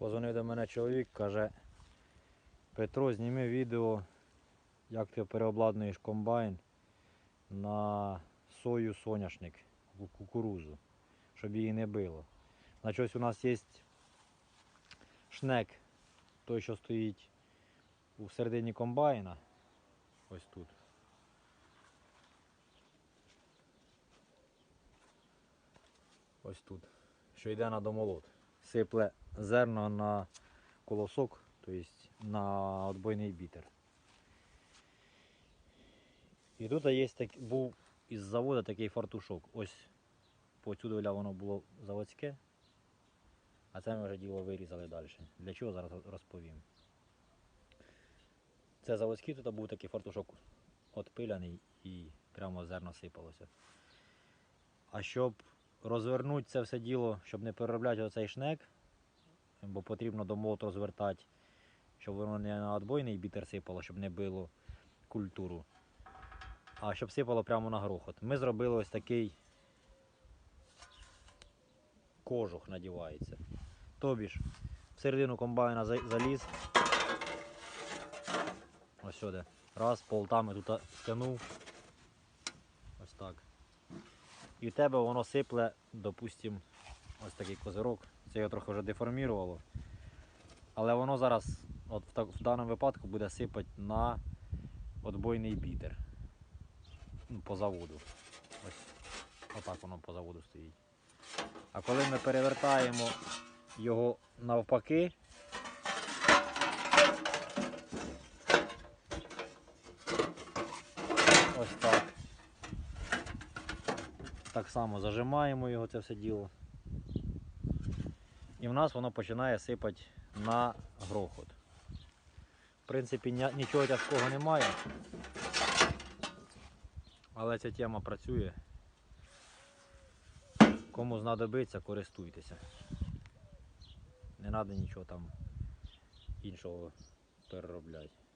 Позвонив до мене чоловік, каже, Петро, зніми відео, як ти переобладнуєш комбайн на сою соняшник, ку- кукурузу, щоб її не било. Значить, ось у нас є шнек, той, що стоїть у середині комбайна. Ось тут. Ось тут. Що йде на домолот. Сипле зерно на колосок, тобто на отбойний бітер. І тут є так, був із заводу такий фартушок. Ось по цю воно було заводське, а це ми вже діло вирізали далі. Для чого зараз розповім. Це заводський, тут був такий фартушок отпиляний і прямо зерно сипалося. А щоб розвернути це все діло, щоб не переробляти оцей шнек, бо потрібно до молот розвертати, щоб воно не на отбойний бітер сипало, щоб не било культуру, а щоб сипало прямо на грохот. Ми зробили ось такий кожух надівається. Тобі ж всередину комбайна заліз. Ось сюди. Раз, полтами тут стягнув. Ось так. І в тебе воно сипле, допустим, ось такий козирок. Це його трохи вже деформірувало. Але воно зараз, от в, так, в даному випадку, буде сипати на отбойний бітер. Ну, по заводу. Ось отак воно по заводу стоїть. А коли ми перевертаємо його навпаки, ось так. Так само зажимаємо його це все діло. І в нас воно починає сипати на грохот. В принципі, нічого тяжкого немає. Але ця тема працює. Кому знадобиться, користуйтеся. Не треба нічого там іншого переробляти.